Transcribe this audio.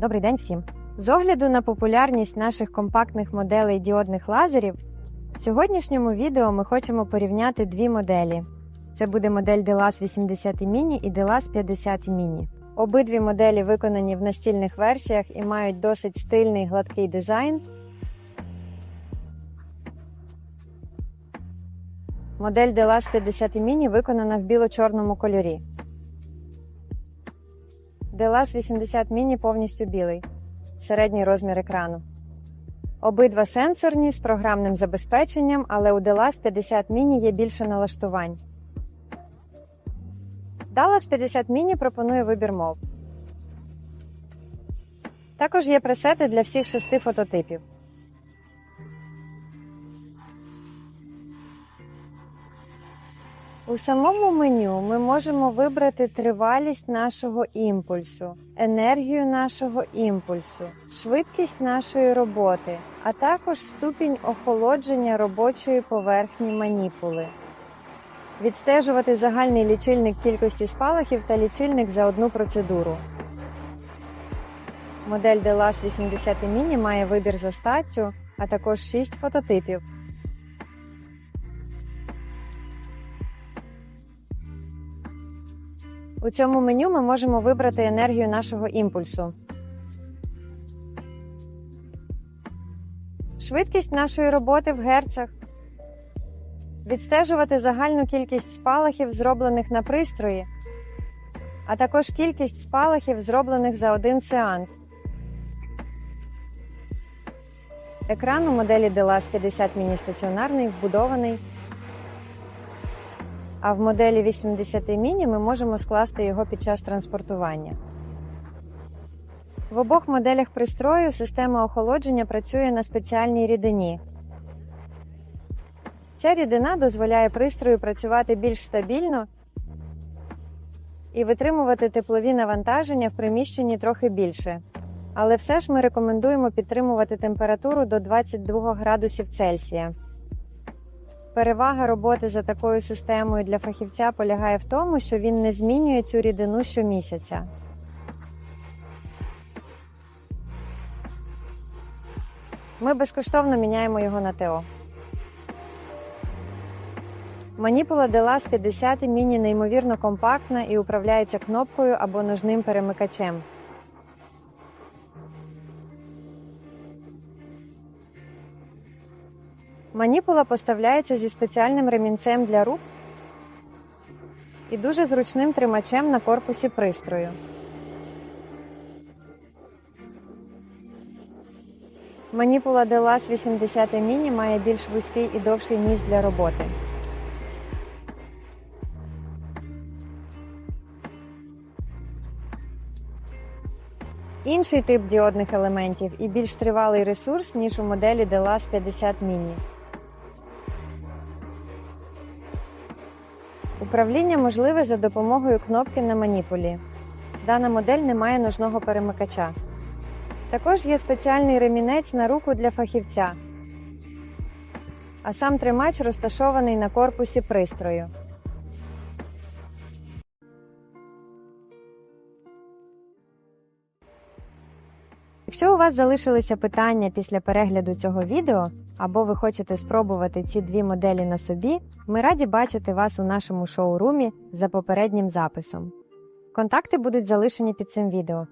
Добрий день всім! З огляду на популярність наших компактних моделей діодних лазерів, в сьогоднішньому відео ми хочемо порівняти дві моделі. Це буде модель DeLas 80 Mini і DeLas 50 Mini. Обидві моделі виконані в настільних версіях і мають досить стильний гладкий дизайн. Модель DeLas 50 Mini виконана в біло-чорному кольорі. DeLas 80 Mini повністю білий. Середній розмір екрану. Обидва сенсорні з програмним забезпеченням, але у DeLas 50 Mini є більше налаштувань. Dallas 50 Mini пропонує вибір мов. Також є пресети для всіх шести фототипів. У самому меню ми можемо вибрати тривалість нашого імпульсу, енергію нашого імпульсу, швидкість нашої роботи, а також ступінь охолодження робочої поверхні маніпули. Відстежувати загальний лічильник кількості спалахів та лічильник за одну процедуру. Модель DeLas 80 Mini має вибір за статтю, а також 6 фототипів. У цьому меню ми можемо вибрати енергію нашого імпульсу. Швидкість нашої роботи в герцах. Відстежувати загальну кількість спалахів, зроблених на пристрої, а також кількість спалахів, зроблених за один сеанс. Екран у моделі DeLas 50 Mini стаціонарний вбудований. А в моделі 80 Mini ми можемо скласти його під час транспортування. В обох моделях пристрою система охолодження працює на спеціальній рідині. Ця рідина дозволяє пристрою працювати більш стабільно і витримувати теплові навантаження в приміщенні трохи більше. Але все ж ми рекомендуємо підтримувати температуру до 22 градусів Цельсія. Перевага роботи за такою системою для фахівця полягає в тому, що він не змінює цю рідину щомісяця. Ми безкоштовно міняємо його на ТО. Маніпула DeLas 50 Mini неймовірно компактна і управляється кнопкою або ножним перемикачем. Маніпула поставляється зі спеціальним ремінцем для рук і дуже зручним тримачем на корпусі пристрою. Маніпула DeLas 80 Mini має більш вузький і довший ніс для роботи. Інший тип діодних елементів і більш тривалий ресурс, ніж у моделі DeLas 50 Mini. Управління можливе за допомогою кнопки на маніпулі. Дана модель не має ножного перемикача. Також є спеціальний ремінець на руку для фахівця. А сам тримач розташований на корпусі пристрою. Якщо у вас залишилися питання після перегляду цього відео, або ви хочете спробувати ці дві моделі на собі, ми раді бачити вас у нашому шоурумі за попереднім записом. Контакти будуть залишені під цим відео.